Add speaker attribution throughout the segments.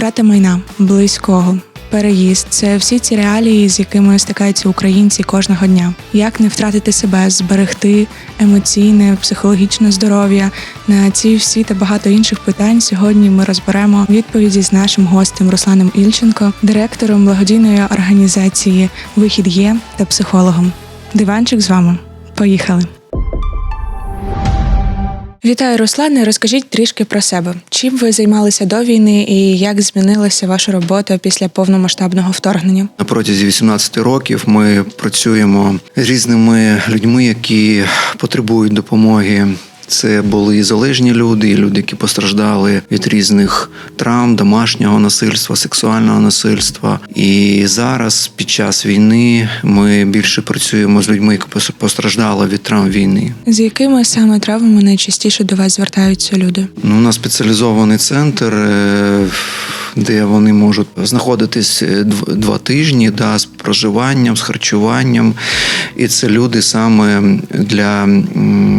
Speaker 1: Втрата майна близького. Переїзд це всі ці реалії, з якими стикаються українці кожного дня. Як не втратити себе, зберегти емоційне, психологічне здоров'я на ці всі та багато інших питань. Сьогодні ми розберемо відповіді з нашим гостем Русланом Ільченко, директором благодійної організації Вихід є та психологом. Диванчик з вами. Поїхали. Вітаю, Руслане. Розкажіть трішки про себе. Чим ви займалися до війни і як змінилася ваша робота після повномасштабного вторгнення?
Speaker 2: На протязі 18 років ми працюємо з різними людьми, які потребують допомоги. Це були і залежні люди, і люди, які постраждали від різних травм, домашнього насильства, сексуального насильства. І зараз, під час війни, ми більше працюємо з людьми, які пос- постраждали від травм війни.
Speaker 1: З якими саме травмами найчастіше до вас звертаються люди?
Speaker 2: Ну, у нас спеціалізований центр, е, де вони можуть знаходитись е, два тижні да, з проживанням, з харчуванням. І це люди саме для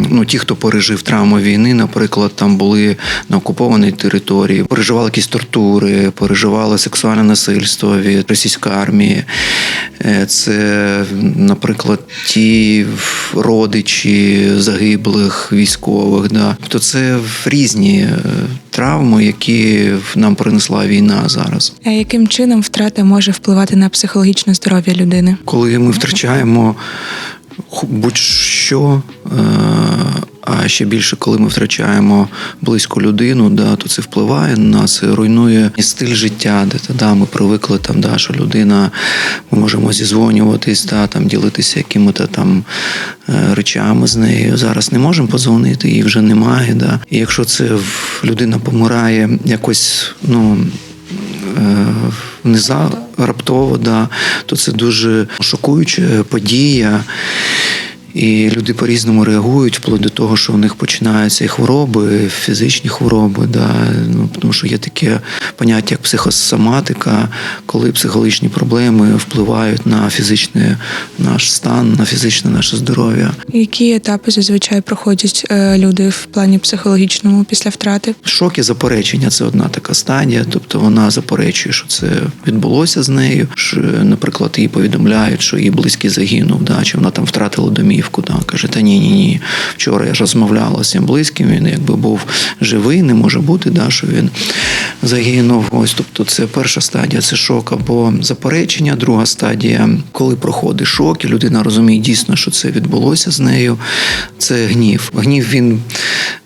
Speaker 2: ну, ті, хто пережив травму війни, наприклад, там були на окупованій території, переживали якісь тортури, переживали сексуальне насильство від російської армії. Е, Це, наприклад, ті родичі загиблих військових. Да. Тобто це різні е, травми, які нам принесла війна зараз.
Speaker 1: А яким чином втрата може впливати на психологічне здоров'я людини?
Speaker 2: Коли ми втрачаємо будь-що, е, а ще більше, коли ми втрачаємо близьку людину, да, то це впливає на нас, руйнує стиль життя, де да, ми привикли там, да, що людина, ми можемо зізвонюватись, да, там, ділитися якими-то там е, речами з нею. Зараз не можемо подзвонити, її вже немає. Да. І якщо це людина помирає якось, ну. е, Не за раптово, да, то це дуже шокуюча подія. І люди по-різному реагують, вплоть до того, що у них починаються і хвороби, фізичні хвороби. Да, ну, тому що є таке поняття, як психосоматика, коли психологічні проблеми впливають на фізичний наш стан, на фізичне наше здоров'я.
Speaker 1: Які етапи зазвичай проходять е, люди в плані психологічному після втрати?
Speaker 2: Шок і заперечення це одна така стадія, тобто вона заперечує, що це відбулося з нею. Що, наприклад, їй повідомляють, що її близький загинув, да, чи вона там втратила домівку. Да, каже, та ні, ні, ні. Вчора я ж розмовляла з цим близьким. Він якби був живий, не може бути, да, що він загинув. Ось, тобто, це перша стадія, це шок або заперечення. Друга стадія, коли проходить шок, і людина розуміє дійсно, що це відбулося з нею. Це гнів. Гнів він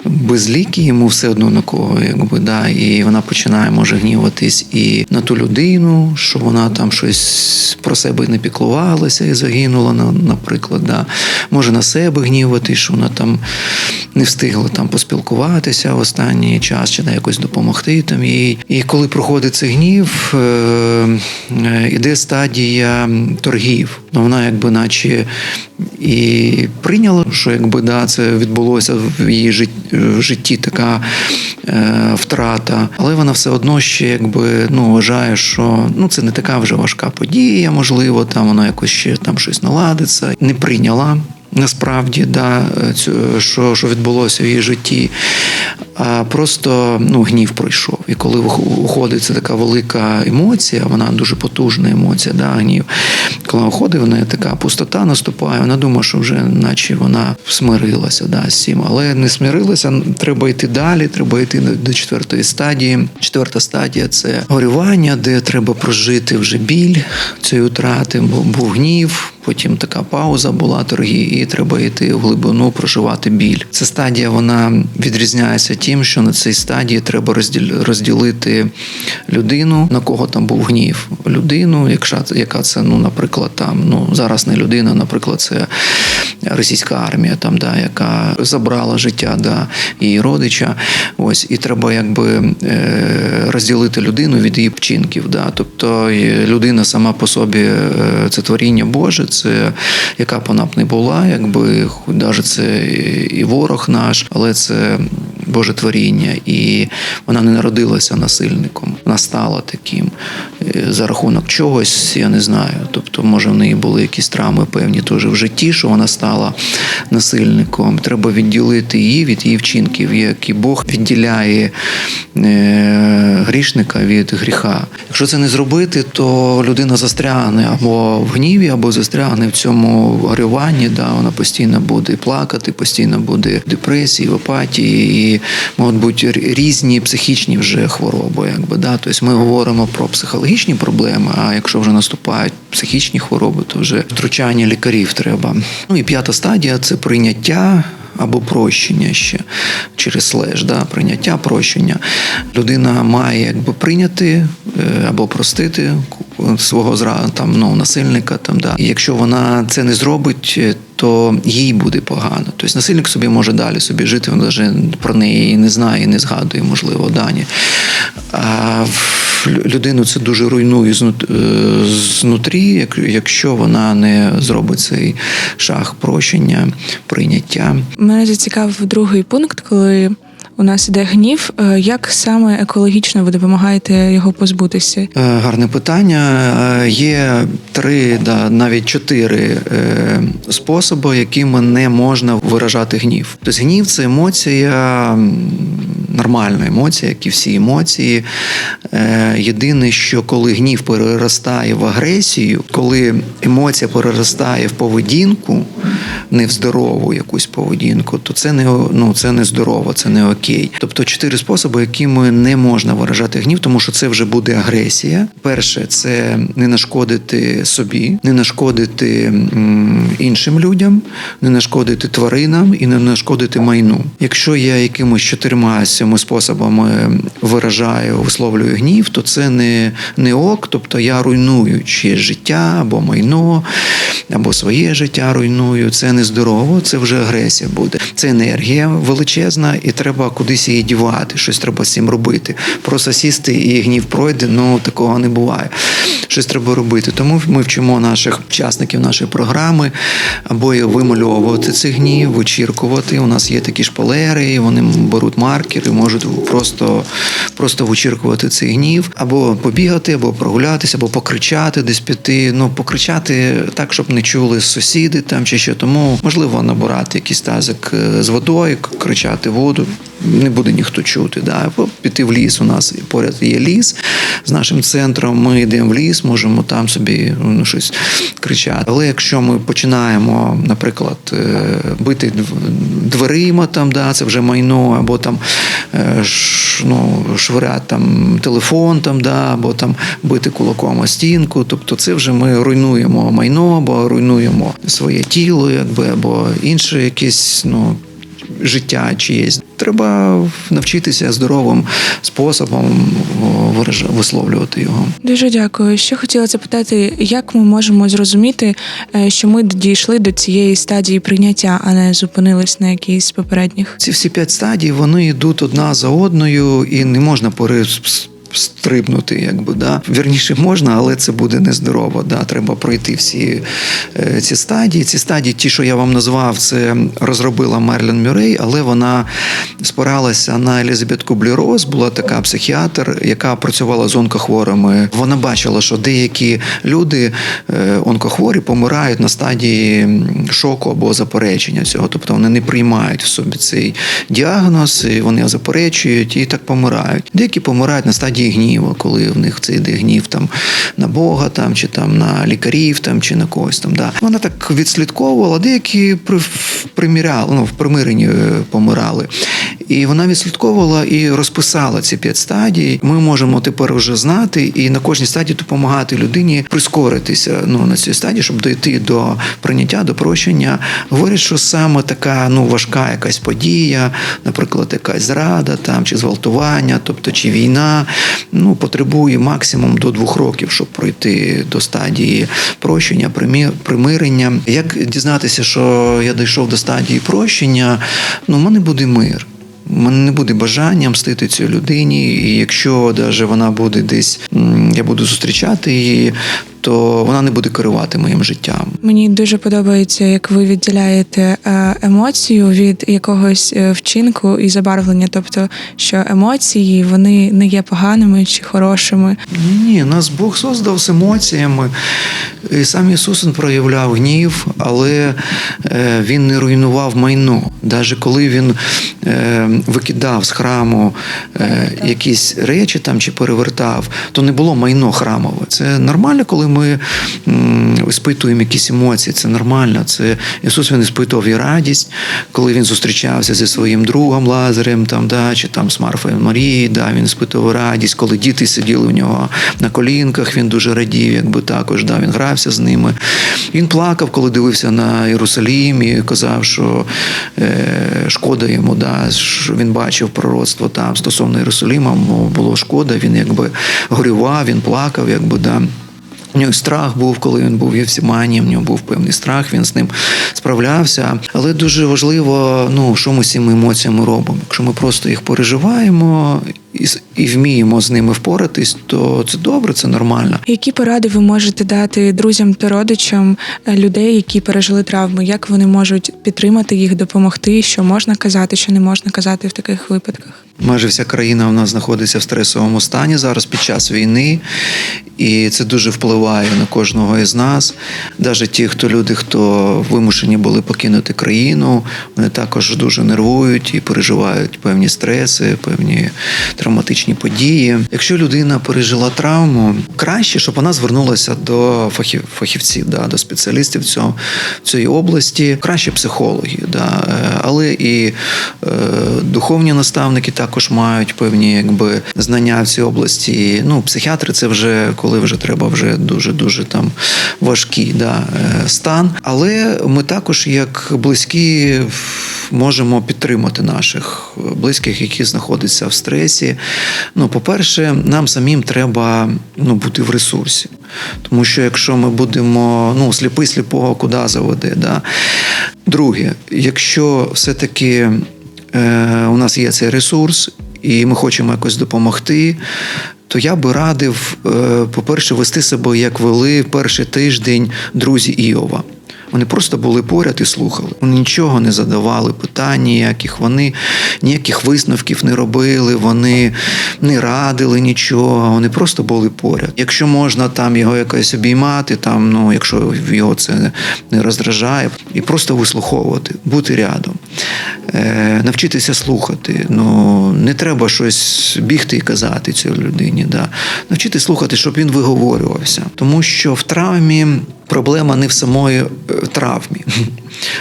Speaker 2: безлікий, йому все одно на кого, якби да, і вона починає може гніватись і на ту людину, що вона там щось про себе не піклувалася і загинула, наприклад, да. Може на себе гніватись, що вона там не встигла там поспілкуватися в останній час чи на якось допомогти там їй. І коли проходить цей гнів, е, е, іде стадія торгів. Ну, вона якби наче і прийняла, що якби да, це відбулося в її житті така е, втрата, але вона все одно ще якби ну вважає, що ну це не така вже важка подія, можливо, там вона якось ще там щось наладиться. Не прийняла. Насправді, да, що, що відбулося в її житті, а просто ну, гнів пройшов. І коли уходить це така велика емоція, вона дуже потужна емоція, да, гнів. Коли уходить, вона така пустота наступає, вона думає, що вже наче вона смирилася да, з цим. Але не смирилася, треба йти далі, треба йти до- четвертої стадії. Четверта стадія це горювання, де треба прожити вже біль цієї втрати, бо був гнів. Потім така пауза була торги, і треба йти в глибину, проживати біль. Ця стадія вона відрізняється тим, що на цій стадії треба розділ- розділити людину, на кого там був гнів. Людину, якщо яка це, ну, наприклад, там ну зараз не людина, наприклад, це російська армія, там да, яка забрала життя да, її родича. Ось і треба якби е, розділити людину від її вчинків. Да. Тобто людина сама по собі е, це творіння Боже, це яка б вона б не була, якби навіть це і ворог наш, але це Боже творіння, і вона не народилася насильником, вона стала таким. За рахунок чогось, я не знаю. Тобто, може, в неї були якісь травми певні теж в житті, що вона стала насильником. Треба відділити її від її вчинків, як і Бог відділяє е, грішника від гріха. Якщо це не зробити, то людина застрягне або в гніві, або застрягне в цьому горюванні. Да, вона постійно буде плакати, постійно буде в депресії, в апатії, і можуть бути різні психічні вже хвороби. Якби, да. Тобто ми говоримо про психологічні проблеми, а якщо вже наступають психічні хвороби, то вже втручання лікарів треба. Ну і п'ята стадія це прийняття. Або прощення ще через слеш, да, прийняття, прощення. Людина має якби прийняти е, або простити свого зра там ну насильника. Там да. І якщо вона це не зробить, е, то їй буде погано. Тобто насильник собі може далі собі жити, він навіть про неї не знає, не згадує, можливо, дані. А людину це дуже руйнує е, знутрі, якщо вона не зробить цей шаг прощення, прийняття.
Speaker 1: Мене зацікавив другий пункт, коли у нас іде гнів. Е, Як саме екологічно ви допомагаєте його позбутися?
Speaker 2: Е, Гарне питання. Е, Є три, да, навіть чотири способи, якими не можна виражати гнів. Тобто гнів це емоція, нормальна емоція, як і всі емоції. Єдине, що коли гнів переростає в агресію, коли емоція переростає в поведінку, не в здорову якусь поведінку, то це не ну, це не здорово, це не окей. Тобто чотири способи, якими не можна виражати гнів, тому що це вже буде агресія. Перше, це не нашкодити собі, не нашкодити іншим людям, не нашкодити тваринам і не нашкодити майну. Якщо я якимось чотирма з способами виражаю, висловлюю гнів, то це не, не ок, тобто я руйную чиєсь життя або майно, або своє життя руйную. Це нездорово, це вже агресія буде. Це енергія величезна, і треба кудись її дівати. Щось треба з цим робити. Просто сісти і гнів пройде. Ну такого не буває. Щось треба робити. Тому ми вчимо наших учасників нашої програми або вимальовувати цей гнів, вичіркувати. У нас є такі шпалери, вони беруть маркери, можуть просто, просто вичіркувати цей гнів, або побігати, або прогулятися, або покричати, десь піти. Ну покричати так, щоб не чули сусіди там чи що. Тому можливо набирати якийсь тазик е, з водою, кричати воду. Не буде ніхто чути. Да. Піти в ліс. У нас поряд є ліс з нашим центром. Ми йдемо в ліс, можемо там собі ну, щось кричати. Але якщо ми починаємо, наприклад, е, бити дверима, там, да, це вже майно, або там е, ну, швиряти там телефон, там, да, або там бити кулаком о стінку. Тобто це вже ми руйнуємо майно, або руйнуємо своє тіло, якби, або інше якесь ну, життя чиєсь. Треба навчитися здоровим способом висловлювати його.
Speaker 1: Дуже дякую. Ще хотіла запитати, як ми можемо зрозуміти, е, що ми дійшли до цієї стадії прийняття, а не зупинились на якійсь з попередніх?
Speaker 2: Ці всі п'ять стадій вони йдуть одна за одною, і не можна перестрибнути, якби да. Вірніше можна, але це буде нездорово. Да. Треба пройти всі е, ці стадії. Ці стадії, ті, що я вам назвав, це розробила Мерлін Мюррей, але вона спиралася на Елізабет Кублі-Роз, була така психіатр, яка працювала з онкохворими. Вона бачила, що деякі люди е, онкохворі помирають на стадії шоку або заперечення цього. Тобто вони не приймають в собі цей діагноз, і вони заперечують і так помирають. Деякі помирають на стадії гніву, коли в них це йде гнів там на Бога, там чи там на лікарів, там чи на когось там. Да. Вона так відслідковувала, деякі при, приміряли, ну, в примиренні е, помирали. І вона відслідковувала і розписала ці п'ять стадій. Ми можемо тепер вже знати і на кожній стадії допомагати людині прискоритися ну, на цій стадії, щоб дійти до прийняття, до прощення. Говорять, що саме така ну, важка якась подія, наприклад, якась зрада там, чи зґвалтування, тобто чи війна, ну, потребує максимум до двох років, щоб пройти до стадії прощення, примирення. Як дізнатися, що я дійшов до стадії прощення, ну, в мене буде мир. У мене не буде бажання мстити цій людині, і якщо даже вона буде десь, я буду зустрічати її, то вона не буде керувати моїм життям.
Speaker 1: Мені дуже подобається, як ви відділяєте е, емоцію від якогось е, вчинку і забарвлення. Тобто, що емоції вони не є поганими чи хорошими.
Speaker 2: Ні, ні, нас Бог создав з емоціями. І сам Ісус він проявляв гнів, але е, він не руйнував майно. Навіть коли він викидав з храму якісь речі там чи перевертав, то не було майно храмове. Це нормально, коли ми м, іспитуємо якісь емоції. Це нормально. Це Ісус він іспитував і радість, коли він зустрічався зі своїм другом Лазарем, там, да, чи там з Марфою Марією, да, він іспитував радість, коли діти сиділи у нього на колінках, він дуже радів, якби також да, він грався з ними. Він плакав, коли дивився на Єрусалім і казав, що е, шкода йому, да, що він бачив пророцтво там стосовно Єрусалима, йому було шкода, він якби горював, він плакав, якби да. У нього страх був, коли він був в Євсімані, в нього був певний страх, він з ним справлявся. Але дуже важливо, ну що ми з цими емоціями робимо. Якщо ми просто їх переживаємо і, і вміємо з ними впоратись, то це добре, це нормально.
Speaker 1: Які поради ви можете дати друзям та родичам е, людей, які пережили травми? Як вони можуть підтримати їх, допомогти? Що можна казати, що не можна казати в таких випадках?
Speaker 2: Майже вся країна у нас знаходиться в стресовому стані зараз під час війни, і це дуже впливає на кожного із нас. Навіть ті, хто люди, хто вимушені були покинути країну, вони також дуже нервують і переживають певні стреси, певні травматичні події. Якщо людина пережила травму, краще, щоб вона звернулася до фахів, фахівців, да, до спеціалістів цього, цієї області, краще психологи, да, е, але і е, духовні наставники також мають певні якби знання в цій області. Ну, психіатри це вже коли вже треба вже дуже дуже там важкий да, е, стан. Але ми також, як близькі, можемо підтримати наших близьких, які знаходяться в стресі. Ну, по-перше, нам самим треба ну, бути в ресурсі. Тому що якщо ми будемо ну, сліпий сліпого куди заведе. Да? Друге, якщо все-таки е, у нас є цей ресурс, і ми хочемо якось допомогти. То я би радив, е, по-перше, вести себе, як вели перший тиждень друзі Іова. Вони просто були поряд і слухали. Вони нічого не задавали питань ніяких, вони ніяких висновків не робили, вони не радили нічого, вони просто були поряд. Якщо можна там його якось обіймати, там, ну, якщо його це не роздражає, і просто вислуховувати, бути рядом, е, навчитися слухати. Ну, не треба щось бігти і казати цій людині. Да. Навчити слухати, щоб він виговорювався. Тому що в травмі проблема не в самої е, травмі.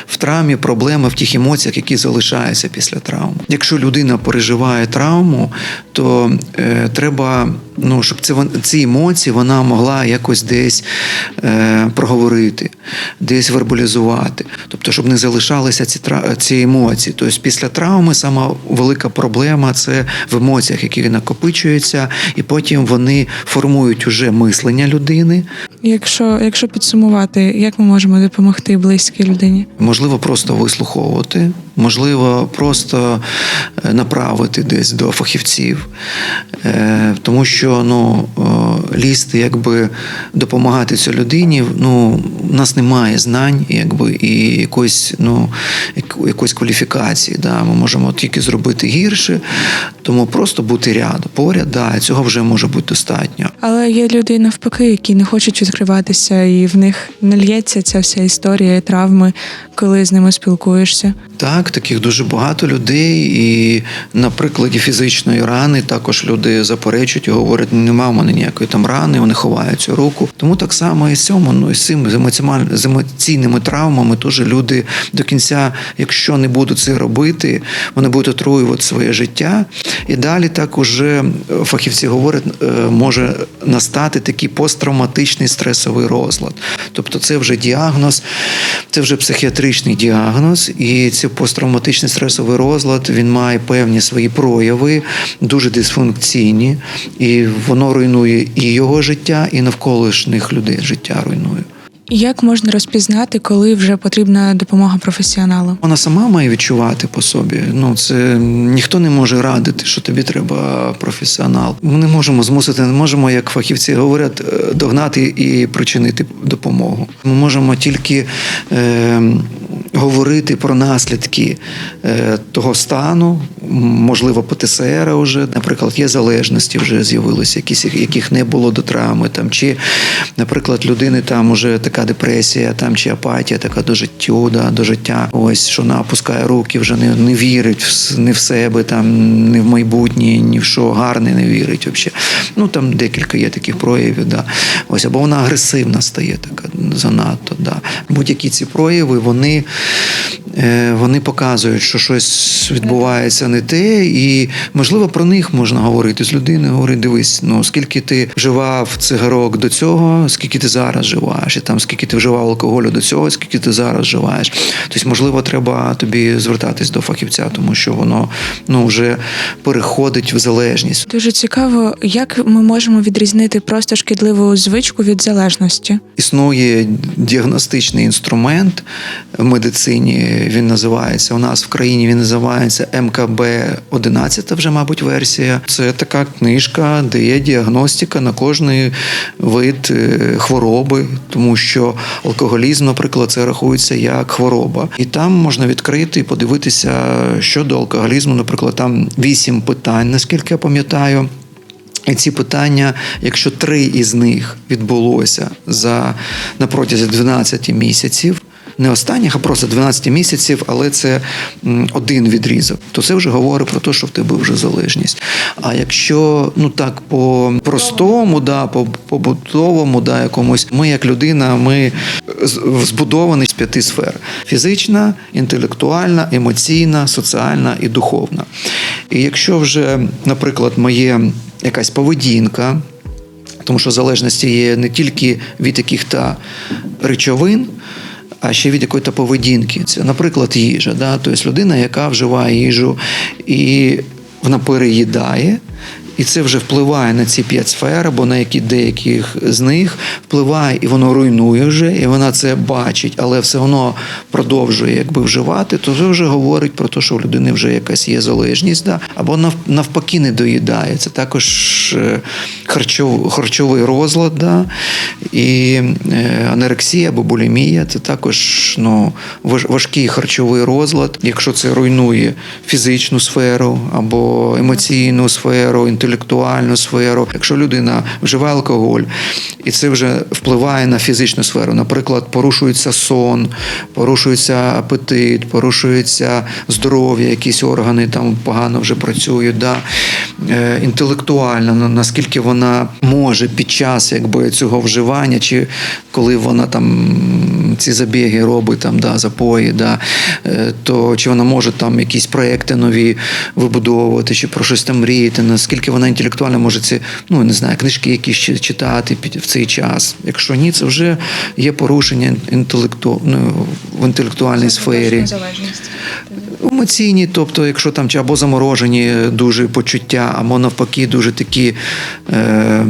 Speaker 2: В травмі проблема в тих емоціях, які залишаються після травми. Якщо людина переживає травму, то е, треба, ну, щоб це, ці емоції вона могла якось десь е, проговорити, десь вербалізувати. Тобто, щоб не залишалися ці, ці емоції. Тобто після травми сама велика проблема це в емоціях, які накопичуються, і потім вони формують уже мислення людини.
Speaker 1: Якщо, якщо підсумувати, як ми можемо допомогти близькій людині?
Speaker 2: Можливо, просто вислуховувати, можливо, просто е, направити десь до фахівців, Е, тому що ну, е, лізти, якби допомагати цій людині, ну, у нас немає знань, якби, і якоїсь, ну, якоїсь кваліфікації. Да? Ми можемо тільки зробити гірше, тому просто бути рядом, поряд, да, цього вже може бути достатньо.
Speaker 1: Але є люди навпаки, які не хочуть відкриватися, і в них не лється ця вся історія травми, коли з ними спілкуєшся.
Speaker 2: Так, таких дуже багато людей, і на прикладі фізичної рани також люди заперечують і говорять, нема в мене ніякої там рани, вони ховають цю руку. Тому так само і цьому, ну і з цим з емоційними травмами теж люди до кінця, якщо не будуть це робити, вони будуть отруювати своє життя. І далі так уже фахівці говорять, е, може настати такий посттравматичний стресовий розлад. Тобто це вже діагноз, це вже психіатричний діагноз, і цей посттравматичний стресовий розлад він має певні свої прояви, дуже дисфункційні, і воно руйнує і його життя, і навколишніх людей життя руйнує.
Speaker 1: Як можна розпізнати, коли вже потрібна допомога професіоналу?
Speaker 2: Вона сама має відчувати по собі. Ну це ніхто не може радити, що тобі треба професіонал. Ми не можемо змусити, не можемо, як фахівці говорять, е, догнати і причинити допомогу. Ми можемо тільки е, говорити про наслідки е, того стану, можливо, ПТСР вже, наприклад, є залежності, вже з'явилися, якісь яких не було до травми, там чи, наприклад, людини там уже така депресія, там чи апатія, така до життю, да, до життя. Ось що вона опускає руки, вже не, не вірить ні в себе, там ні в майбутнє, ні в що гарне не вірить. Взагалі. Ну там декілька є таких проявів. Да. Ось або вона агресивна стає така занадто. Да. Будь-які ці прояви, вони, вони показують, що щось відбувається не те, і можливо про них можна говорити з людиною. Говорити, дивись, ну скільки ти вживав цигарок до цього, скільки ти зараз вживаєш, і там скільки ти вживав алкоголю до цього, скільки ти зараз вживаєш. Тобто, можливо, треба тобі звертатись до фахівця, тому що воно ну вже переходить в залежність.
Speaker 1: Дуже цікаво, як ми можемо відрізнити просто шкідливу звичку від залежності.
Speaker 2: Існує діагностичний інструмент в медицині. Він називається у нас в країні. Він називається МКБ 11 вже, мабуть, версія. Це така книжка, де є діагностика на кожний вид е, хвороби, тому що алкоголізм, наприклад, це рахується як хвороба. І там можна відкрити і подивитися щодо алкоголізму. Наприклад, там вісім питань, наскільки я пам'ятаю. І ці питання, якщо три із них відбулося за на протязі 12 місяців, не останніх, а просто 12 місяців, але це один відрізок, то це вже говорить про те, що в тебе вже залежність. А якщо ну так по простому, да, по побутовому, да, якомусь, ми як людина, ми збудовані з п'яти сфер: фізична, інтелектуальна, емоційна, соціальна і духовна. І якщо вже, наприклад, моє якась поведінка, тому що залежності є не тільки від яких-то речовин, а ще від якоїсь поведінки. Це, наприклад, їжа. Да? Тобто людина, яка вживає їжу і вона переїдає. І це вже впливає на ці п'ять сфер, або на які деяких з них впливає, і воно руйнує вже, і вона це бачить, але все одно продовжує якби вживати, то це вже говорить про те, що у людини вже якась є залежність, да? або нав- навпаки не доїдає. Це також е, харчов, харчовий розлад, да? і е, анорексія або булімія це також ну, важ- важкий харчовий розлад. Якщо це руйнує фізичну сферу або емоційну сферу, інтелектуальну сферу. Якщо людина вживає алкоголь, і це вже впливає на фізичну сферу. Наприклад, порушується сон, порушується апетит, порушується здоров'я, якісь органи там погано вже працюють. Да? Е, інтелектуально, ну, наскільки вона може під час якби, цього вживання, чи коли вона там ці забіги робить, там, да, запої, да, е, то чи вона може там якісь проекти нові вибудовувати, чи про щось там мріяти, наскільки вона інтелектуально може ці, ну не знаю, книжки якісь читати під- в цей час. Якщо ні, це вже є порушення інтелекту, ну, в інтелектуальній сфері. Емоційні, тобто, якщо там чи або заморожені дуже почуття, або навпаки, дуже такі. Е,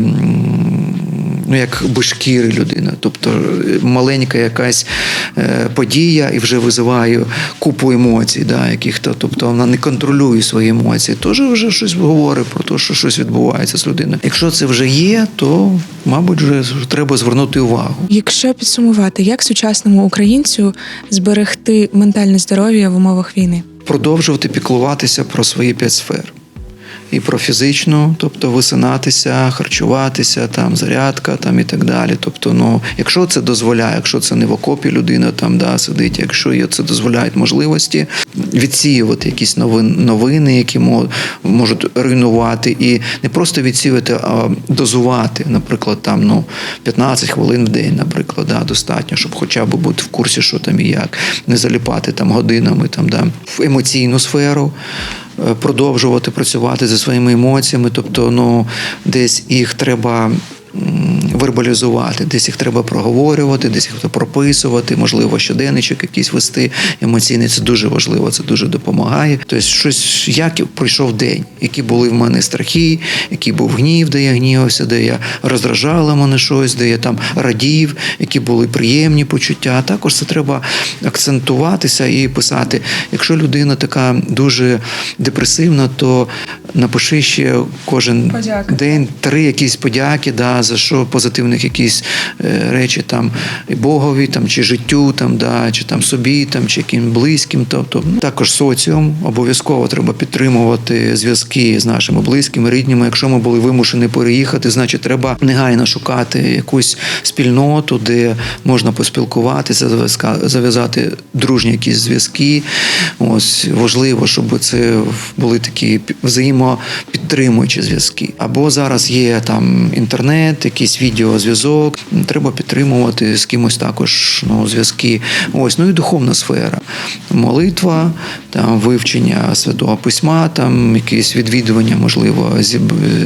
Speaker 2: Ну, як бешкіри людина, тобто е, маленька якась е, подія і вже визиває купу емоцій, да, яких-то, тобто вона не контролює свої емоції, теж вже щось говорить про те, що щось відбувається з людиною. Якщо це вже є, то мабуть вже треба звернути увагу.
Speaker 1: Якщо підсумувати, як сучасному українцю зберегти ментальне здоров'я в умовах війни?
Speaker 2: продовжувати піклуватися про свої п'ять сфер. І про фізичну, тобто висинатися, харчуватися, там зарядка, там і так далі. Тобто, ну, якщо це дозволяє, якщо це не в окопі людина там да, сидить, якщо це дозволяють можливості відсіювати якісь новини, новини, які мо- можуть руйнувати, і не просто відсіювати, а дозувати, наприклад, там ну 15 хвилин в день, наприклад, да, достатньо, щоб хоча б бути в курсі, що там і як, не заліпати там годинами там, да, в емоційну сферу продовжувати працювати зі своїми емоціями, тобто ну, десь їх треба вербалізувати, десь їх треба проговорювати, десь їх прописувати, можливо, щоденничок якийсь вести емоційний. Це дуже важливо, це дуже допомагає. Тобто, щось як пройшов день, які були в мене страхи, який був гнів, де я гнівався, де я роздражала мене щось, де я там радів, які були приємні почуття. Також це треба акцентуватися і писати. Якщо людина така дуже депресивна, то напиши ще кожен
Speaker 1: Подяка.
Speaker 2: день три якісь подяки, да, за що позитивних якісь е, речі там і Богові, там чи життю, там, да, чи там собі, там, чи яким близьким. Тобто також соціум обов'язково треба підтримувати зв'язки з нашими близькими, рідними. Якщо ми були вимушені переїхати, значить треба негайно шукати якусь спільноту, де можна поспілкуватися, зав'язати дружні якісь зв'язки. Ось важливо, щоб це були такі пі- взаємопідтримуючі зв'язки. Або зараз є там інтернет, якийсь відеозв'язок. Треба підтримувати з кимось також ну, зв'язки. Ось ну і духовна сфера. Молитва, там вивчення святого письма, там якісь відвідування, можливо,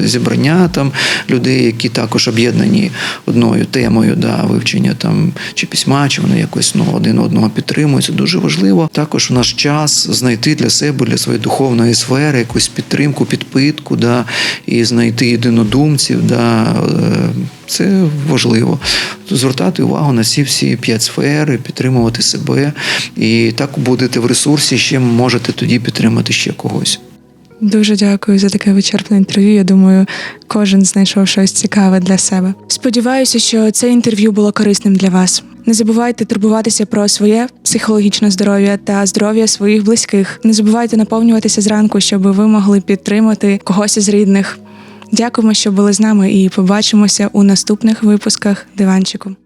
Speaker 2: зібрання там людей, які також об'єднані одною темою, да, вивчення там чи письма, чи вони якось ну, один одного підтримують. Це дуже важливо. Також в наш час знайти для себе, для своєї духовної сфери якусь підтримку, підпитку, да, і знайти єдинодумців. Да, е, це важливо. Звертати увагу на ці всі п'ять сфер, підтримувати себе. І так будете в ресурсі, ще можете тоді підтримати ще когось.
Speaker 1: Дуже дякую за таке вичерпне інтерв'ю. Я думаю, кожен знайшов щось цікаве для себе. Сподіваюся, що це інтерв'ю було корисним для вас. Не забувайте турбуватися про своє психологічне здоров'я та здоров'я своїх близьких. Не забувайте наповнюватися зранку, щоб ви могли підтримати когось із рідних. Дякуємо, що були з нами, і побачимося у наступних випусках диванчику.